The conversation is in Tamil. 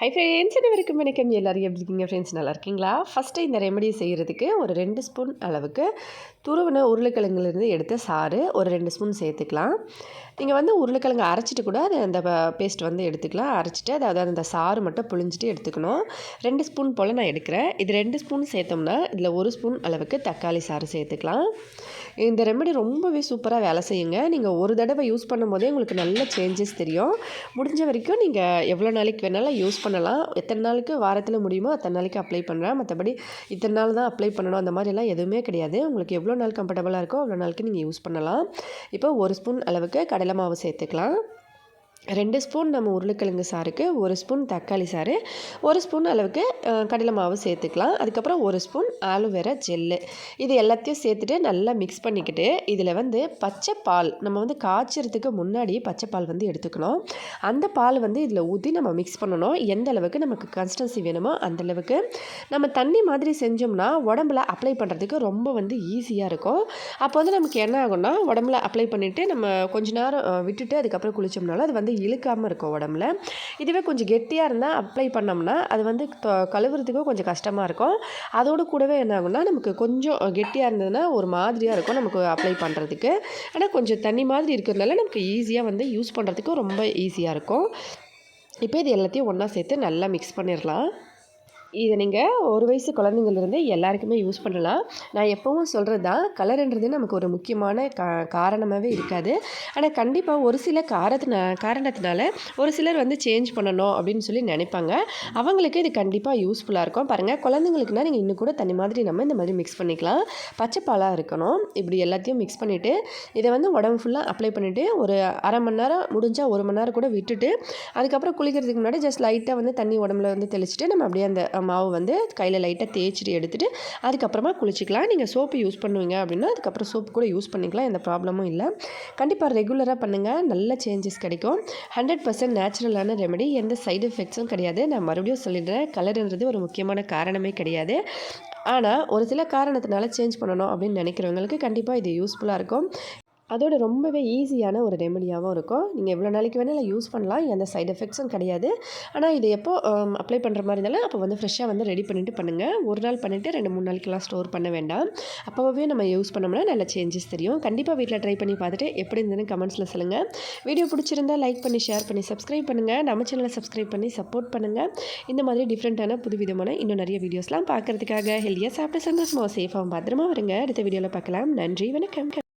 ஹை ஃப்ரெண்ட்ஸ் அனைவருக்கும் வணக்கம். எல்லோரும் எப்படி இருக்கீங்க ஃப்ரெண்ட்ஸ் நல்லா இருக்கீங்களா? ஃபஸ்ட்டு இந்த ரெமடி செய்கிறதுக்கு ஒரு ரெண்டு ஸ்பூன் அளவுக்கு துருவின உருளைக்கிழங்குலேருந்து எடுத்த சாறு ஒரு ரெண்டு ஸ்பூன் சேர்த்துக்கலாம். நீங்கள் வந்து உருளைக்கிழங்கு அரைச்சிட்டு கூட அது அந்த பேஸ்ட் வந்து எடுத்துக்கலாம். அரைச்சிட்டு அதாவது அந்த சாறு மட்டும் புழிஞ்சிட்டு எடுத்துக்கணும். ரெண்டு ஸ்பூன் போல் நான் எடுக்கிறேன். இது ரெண்டு ஸ்பூன் சேர்த்தோம்னா இதில் ஒரு ஸ்பூன் அளவுக்கு தக்காளி சாறு சேர்த்துக்கலாம். இந்த ரெமெடி ரொம்பவே சூப்பராக வேலை செய்யுங்க. நீங்கள் ஒரு தடவை யூஸ் பண்ணும்போதே உங்களுக்கு நல்ல சேஞ்சஸ் தெரியும். முடிஞ்ச வரைக்கும் நீங்கள் எவ்வளோ நாளைக்கு வேணாலும் யூஸ் பண்ணலாம். எத்தனை நாளுக்கு வாரத்தில் முடியுமோ அத்தனை நாளைக்கு அப்ளை பண்ணுறேன் மற்றபடி இத்தனை நாள் தான் அப்ளை பண்ணணும். அந்த மாதிரிலாம் எதுவுமே கிடையாது. உங்களுக்கு எவ்வளோ நாள் கம்ஃபர்டபுளாக இருக்கோ அவ்வளோ நாளுக்கு நீங்கள் யூஸ் பண்ணலாம். இப்போ ஒரு ஸ்பூன் அளவுக்கு கடலை மாவு சேர்த்துக்கலாம். ரெண்டு ஸ்பூன் நம்ம உருளைக்கிழங்கு சாருக்கு ஒரு ஸ்பூன் தக்காளி சாறு ஒரு ஸ்பூன் அளவுக்கு கடலை மாவு சேர்த்துக்கலாம். அதுக்கப்புறம் ஒரு ஸ்பூன் ஆலுவேரா ஜெல்லு. இது எல்லாத்தையும் சேர்த்துட்டு நல்லா மிக்ஸ் பண்ணிக்கிட்டு இதில் வந்து பச்சை பால் நம்ம வந்து காய்ச்சறதுக்கு முன்னாடி பச்சை பால் வந்து எடுத்துக்கணும். அந்த பால் வந்து இதில் ஊற்றி நம்ம மிக்ஸ் பண்ணணும். எந்த அளவுக்கு நமக்கு கன்சிஸ்டன்சி வேணுமோ அந்த அளவுக்கு. நம்ம தண்ணி மாதிரி செஞ்சோம்னா உடம்புல அப்ளை பண்ணுறதுக்கு ரொம்ப வந்து ஈஸியாக இருக்கும். அப்போ வந்து நமக்கு என்ன ஆகும்னா உடம்புல அப்ளை பண்ணிவிட்டு நம்ம கொஞ்ச நேரம் விட்டுட்டு அதுக்கப்புறம் குளித்தோம்னாலும் அது வந்து வந்து இழுக்காமல் இருக்கும் உடம்புல. இதுவே கொஞ்சம் கெட்டியாக இருந்தால் அப்ளை பண்ணோம்னா அது வந்து கழுவுறதுக்கும் கொஞ்சம் கஷ்டமாக இருக்கும். அதோடு கூடவே என்ன ஆகும்னா நமக்கு கொஞ்சம் கெட்டியாக இருந்ததுன்னா ஒரு மாதிரியாக இருக்கும் நமக்கு அப்ளை பண்ணுறதுக்கு ஆனால் கொஞ்சம் தண்ணி மாதிரி இருக்கிறதுனால நமக்கு ஈஸியாக வந்து யூஸ் பண்ணுறதுக்கும் ரொம்ப ஈஸியாக இருக்கும். இப்போ இது எல்லாத்தையும் ஒன்றா சேர்த்து நல்லா மிக்ஸ் பண்ணிடலாம். இதை நீங்கள் ஒரு வயசு குழந்தைங்கள்லேருந்து எல்லாருக்குமே யூஸ் பண்ணலாம். நான் எப்போவும் சொல்கிறது தான் கலருன்றது நமக்கு ஒரு முக்கியமான கா காரணமாகவே இருக்காது. ஆனால் கண்டிப்பாக ஒரு சில காரத்தின காரணத்தினால ஒரு சிலர் வந்து சேஞ்ச் பண்ணணும் அப்படின்னு சொல்லி நினைப்பாங்க. அவங்களுக்கு இது கண்டிப்பாக யூஸ்ஃபுல்லாக இருக்கும். பாருங்கள் குழந்தைங்களுக்குனா நீங்கள் இன்னும் கூட தனி மாதிரி நம்ம இந்த மாதிரி மிக்ஸ் பண்ணிக்கலாம். பச்சைப்பாலாக இருக்கணும். இப்படி எல்லாத்தையும் மிக்ஸ் பண்ணிவிட்டு இதை வந்து உடம்பு ஃபுல்லாக அப்ளை பண்ணிவிட்டு ஒரு அரை மணி நேரம் முடிஞ்சால் ஒரு மணி நேரம் கூட விட்டுட்டு அதுக்கப்புறம் குளிக்கிறதுக்கு முன்னாடி ஜஸ்ட் லைட்டாக வந்து தண்ணி உடம்புல வந்து தெளிச்சுட்டு நம்ம அப்படியே அந்த மாவு வந்து கையில் லைட்டாக தேய்ச்சிட்டு எடுத்துகிட்டு அதுக்கப்புறமா குளிச்சிக்கலாம். நீங்கள் சோப்பு யூஸ் பண்ணுவீங்க அப்படின்னா அதுக்கப்புறம் சோப்பு கூட யூஸ் பண்ணிக்கலாம். எந்த ப்ராப்ளமும் இல்லை. கண்டிப்பாக ரெகுலராக பண்ணுங்கள் நல்ல சேஞ்சஸ் கிடைக்கும். ஹண்ட்ரட் பர்சன்ட் நேச்சுரலான ரெமெடி எந்த சைடு எஃபெக்ட்ஸும் கிடையாது. நான் மறுபடியும் சொல்லிடுறேன். கலருன்றது ஒரு முக்கியமான காரணமே கிடையாது. ஆனால் ஒரு சில காரணத்தினால சேஞ்ச் பண்ணணும் அப்படின்னு நினைக்கிறவங்களுக்கு கண்டிப்பாக இது யூஸ்ஃபுல்லாக இருக்கும். அதோட ரொம்பவே ஈஸியான ஒரு ரெமடியாகவும் இருக்கும். நீங்கள் எவ்வளோ நாளைக்கு வேணாலும் யூஸ் பண்ணலாம். எந்த சைட் எஃபெக்ட்ஸும் கிடையாது. ஆனால் இது எப்போ அப்ளை பண்ணுற மாதிரி இருந்தாலும் அப்போ வந்து ஃப்ரெஷ்ஷாக வந்து ரெடி பண்ணிவிட்டு பண்ணுங்கள் ஒரு நாள் பண்ணிவிட்டு ரெண்டு மூணு நாளைக்கெலாம் ஸ்டோர் பண்ண வேண்டாம். அப்போவே நம்ம யூஸ் பண்ணோம்னா நல்ல சேஞ்சஸ் தெரியும். கண்டிப்பாக வீட்டில் ட்ரை பண்ணி பார்த்துட்டு எப்படி இருந்ததுன்னு கமெண்ட்ஸில் சொல்லுங்கள் வீடியோ பிடிச்சிருந்தா லைக் பண்ணி ஷேர் பண்ணி சப்ஸ்கிரைப் பண்ணுங்கள் நம்ம சேனலை சப்ஸ்கிரைப் பண்ணி சப்போர்ட் பண்ணுங்கள் இந்த மாதிரி டிஃப்ரெண்ட்டான புது விதமான இன்னும் நிறைய வீடியோஸ்லாம் பார்க்குறதுக்காக ஹெல்த்தியாக சாப்பிட்டு சந்தோஷமாக சேஃபாகவும் பத்திரமா வருங்க அடுத்த வீடியோவில் பார்க்கலாம். நன்றி வணக்கம்.